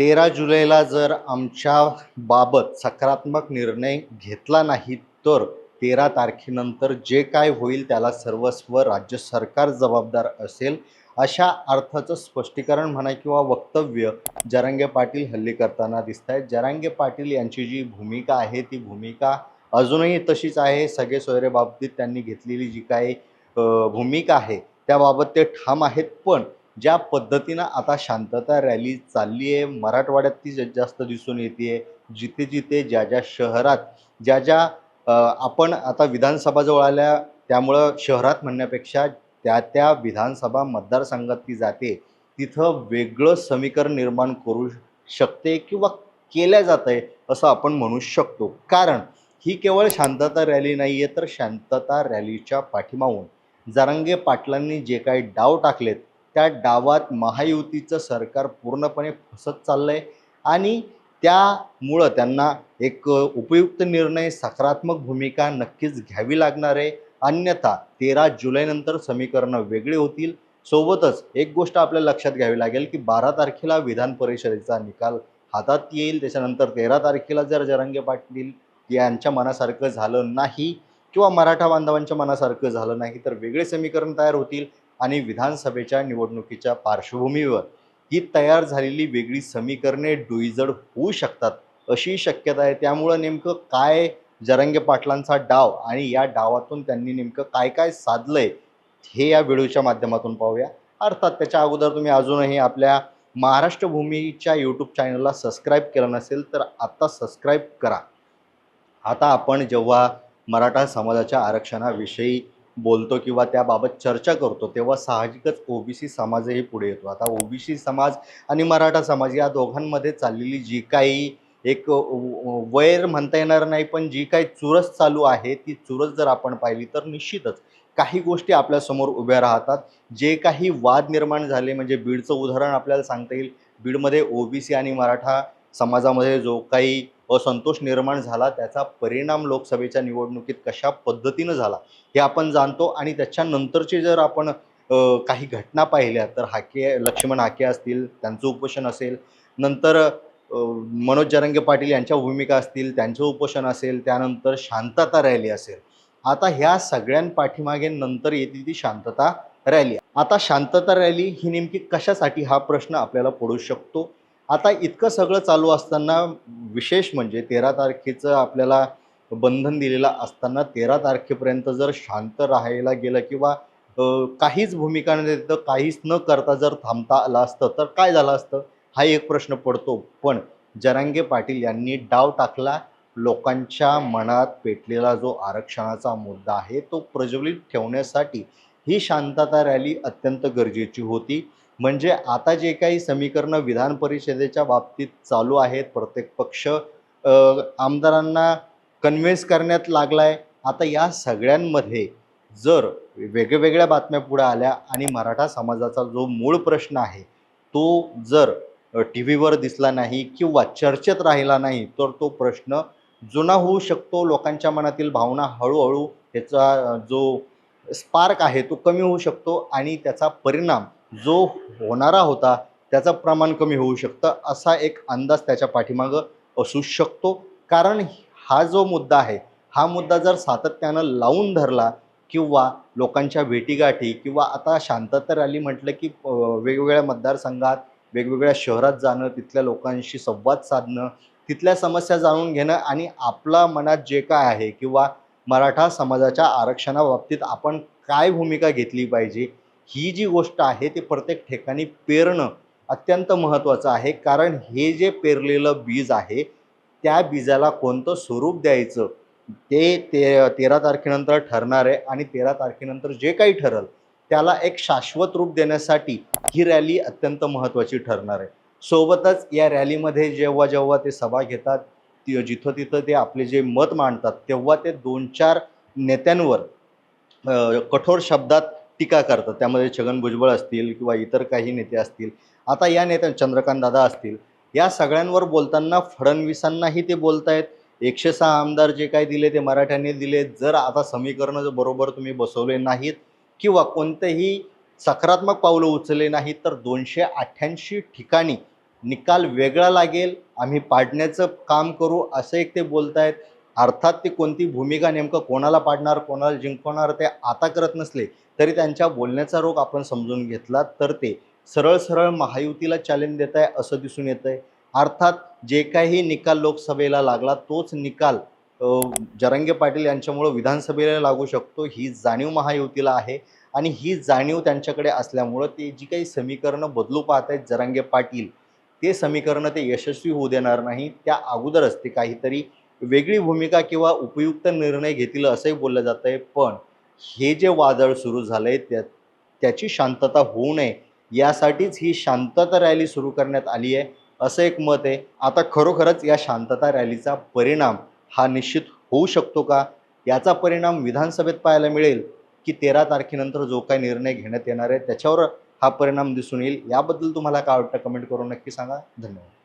तेरा जुलैला जर आमच्या बाबत सकारात्मक निर्णय घेतला नाही तर तेरा तारखेनंतर जे काय होईल त्याला सर्वस्व राज्य सरकार जबाबदार असेल अशा अर्थाचं स्पष्टीकरण म्हणा किंवा वक्तव्य जरांगे पाटील हल्ली करताना दिसत आहेत जरांगे पाटील यांची जी भूमिका आहे ती भूमिका अजूनही तशीच आहे. सगळे सोयरे बाबतीत त्यांनी घेतलेली जी काही भूमिका आहे त्याबाबत ते ठाम आहेत. पण ज्या पद्धतीनं आता शांतता रॅली चालली आहे मराठवाड्यात ती जास्त दिसून येते जिथे जिथे ज्या ज्या शहरात ज्या ज्या आपण आता विधानसभा जवळ आल्या त्यामुळं शहरात म्हणण्यापेक्षा त्या त्या विधानसभा मतदारसंघात ती जाते तिथं वेगळं समीकरण निर्माण करू शकते किंवा केल्या जात आहे असं आपण म्हणू शकतो. कारण ही केवळ शांतता रॅली नाही आहे तर शांतता रॅलीच्या पाठीमागून जरांगे पाटलांनी जे काही डाव टाकलेत त्या डावात महायुतीचं सरकार पूर्णपणे फसत चाललं आहे आणि त्यामुळं त्यांना एक उपयुक्त निर्णय सकारात्मक भूमिका नक्कीच घ्यावी लागणार आहे. अन्यथा तेरा जुलैनंतर समीकरणं वेगळी होतील. सोबतच एक गोष्ट आपल्याला लक्षात घ्यावी लागेल की बारा तारखेला विधान परिषदेचा निकाल हातात येईल. त्याच्यानंतर तेरा तारखेला जर जरंगे पाटील यांच्या मनासारखं झालं नाही किंवा मराठा बांधवांच्या मनासारखं झालं नाही तर वेगळे समीकरण तयार होतील. आणि विधानसभेच्या निवडणुकीच्या पार्श्वभूमीवर ही तयार झालेली वेगळी समीकरणे डोईजड होऊ शकतात अशी शक्यता आहे. त्यामुळं नेमकं काय जरंगे पाटलांचा डाव आणि या डावातून त्यांनी नेमकं काय काय साधलंय हे या व्हिडिओच्या माध्यमातून पाहूया. अर्थात त्याच्या अगोदर तुम्ही अजूनही आपल्या महाराष्ट्र भूमीच्या यूट्यूब चॅनलला सबस्क्राईब केलं नसेल तर आत्ता सबस्क्राईब करा. आता आपण जेव्हा मराठा समाजाच्या आरक्षणाविषयी बोलतो किंवा त्याबाबत चर्चा करतो तेव्हा साहजिकच ओबीसी समाजही पुढे येतो. आता ओबीसी समाज आणि मराठा समाज या दोघांमध्ये चाललेली जी काही एक व- वैर म्हणता येणार नाही पण जी काही चुरस चालू आहे ती चुरस जर आपण पाहिली तर निश्चितच काही गोष्टी आपल्यासमोर उभ्या राहतात. जे काही वाद निर्माण झाले म्हणजे बीडचं उदाहरण आपल्याला सांगता येईल. बीडमध्ये ओबीसी आणि मराठा समाजामध्ये जो काही असंतोष निर्माण झाला त्याचा परिणाम लोकसभेच्या निवडणुकीत कशा पद्धतीनं झाला हे आपण जाणतो. आणि त्याच्यानंतरचे जर आपण काही घटना पाहिल्या तर हाके लक्ष्मण हाके असतील त्यांचं उपोषण असेल नंतर मनोज जरंगे पाटील यांच्या भूमिका असतील त्यांचं उपोषण असेल त्यानंतर शांतता रॅली असेल. आता ह्या सगळ्यांपाठीमागे नंतर येते ती शांतता रॅली. आता शांतता रॅली ही नेमकी कशासाठी हा प्रश्न आपल्याला पडू शकतो? आता इतकं सगळं चालू असताना विशेष म्हणजे तेरा तारखेचं आपल्याला बंधन दिलेलं असताना तेरा तारखेपर्यंत जर शांत राहायला गेलं किंवा काहीच भूमिका न देतं काहीच न करता जर थांबता आलं असतं तर काय झालं असतं? हा एक प्रश्न पडतो. पण जरांगे पाटील यांनी डाव टाकला. लोकांच्या मनात पेटलेला जो आरक्षणाचा मुद्दा आहे तो प्रज्वलित ठेवण्यासाठी ही शांतता रॅली अत्यंत गरजेची होती. म्हणजे आता जे काही समीकरणं विधान परिषदेच्या बाबतीत चालू आहेत प्रत्येक पक्ष आमदारांना कन्व्हिन्स करण्यात लागला आहे आता या सगळ्यांमध्ये जर वेगवेगळ्या बातम्या पुढे आल्या आणि मराठा समाजाचा जो मूळ प्रश्न आहे तो जर टी व्हीवर दिसला नाही किंवा चर्चेत राहिला नाही तर तो प्रश्न जुना होऊ शकतो. लोकांच्या मनातील भावना हळूहळू त्याचा जो स्पार्क आहे तो कमी होऊ शकतो आणि त्याचा परिणाम जो होणारा होता त्याचं प्रमाण कमी होऊ शकतं असा एक अंदाज त्याच्या पाठीमागं असू शकतो. कारण हा जो मुद्दा आहे हा मुद्दा जर सातत्यानं लावून धरला किंवा लोकांच्या भेटीगाठी किंवा आता शांतता रॅली म्हटलं की वेगवेगळ्या मतदारसंघात वेगवेगळ्या शहरात जाणं तिथल्या लोकांशी संवाद साधणं तिथल्या समस्या जाणून घेणं आणि आपला मनात जे काय आहे किंवा मराठा समाजाच्या आरक्षणाबाबतीत आपण काय भूमिका घेतली पाहिजे ही जी गोष्ट आहे ती प्रत्येक ठिकाणी पेरणं अत्यंत महत्त्वाचं आहे. कारण हे जे पेरलेलं बीज आहे त्या बीजाला कोणतं स्वरूप द्यायचं? ते ते तेरा तारखेनंतर ठरणार आहे आणि तेरा तारखेनंतर जे काही ठरल त्याला एक शाश्वत रूप देण्यासाठी ही रॅली अत्यंत महत्त्वाची ठरणार आहे. सोबतच या रॅलीमध्ये जेव्हा जेव्हा ते सभा घेतात जिथं तिथं ते आपले जे मत मांडतात तेव्हा ते दोन चार नेत्यांवर कठोर शब्दात टीका करतात. त्यामध्ये छगन भुजबळ असतील किंवा इतर काही नेते असतील. आता या नेत्या चंद्रकांत दादा असतील. या सगळ्यांवर बोलताना फडणवीसांनाही ते बोलतायत. एकशे सहा आमदार जे काही दिले ते मराठ्यांनी दिले. जर आता समीकरणं जर बरोबर तुम्ही बसवले नाहीत किंवा कोणतेही सकारात्मक पावलं उचलले नाहीत तर दोनशे अठ्ठ्याऐंशी ठिकाणी निकाल वेगळा लागेल. आम्ही पाडण्याचं काम करू असं एक ते बोलत आहेत अर्थात ते कोणती भूमिका नेमकं कोणाला पाडणार कोणाला जिंकवणार ते आता करत नसले तरी त्यांच्या बोलण्याचा रोग आपण समजून घेतला तर ते सरळ सरळ महायुतीला चॅलेंज देत आहे असं दिसून येतं आहे अर्थात जे काही निकाल लोकसभेला लागला तोच निकाल जरंगे पाटील यांच्यामुळं विधानसभेला लागू शकतो ही जाणीव महायुतीला आहे. आणि ही जाणीव त्यांच्याकडे असल्यामुळं ते जी काही समीकरणं बदलू पाहत आहेत जरांगे पाटील ते समीकरणं ते यशस्वी होऊ देणार नाही. त्या अगोदरच ते काहीतरी वेगळी भूमिका किंवा उपयुक्त निर्णय घेतील असंही बोललं जातं आहे पण हे जे वादळ सुरू झालं आहे त्या त्याची शांतता होऊ नये यासाठीच ही शांतता रॅली सुरू करण्यात आली आहे असं एक मत आहे. आता खरोखरच या शांतता रॅलीचा परिणाम हा निश्चित होऊ शकतो का? याचा परिणाम विधानसभेत पाहायला मिळेल की तेरा तारखेनंतर जो काही निर्णय घेण्यात येणार आहे त्याच्यावर हा परिणाम दिसून येईल. याबद्दल तुम्हाला काय वाटतं? कमेंट करून नक्की सांगा. धन्यवाद.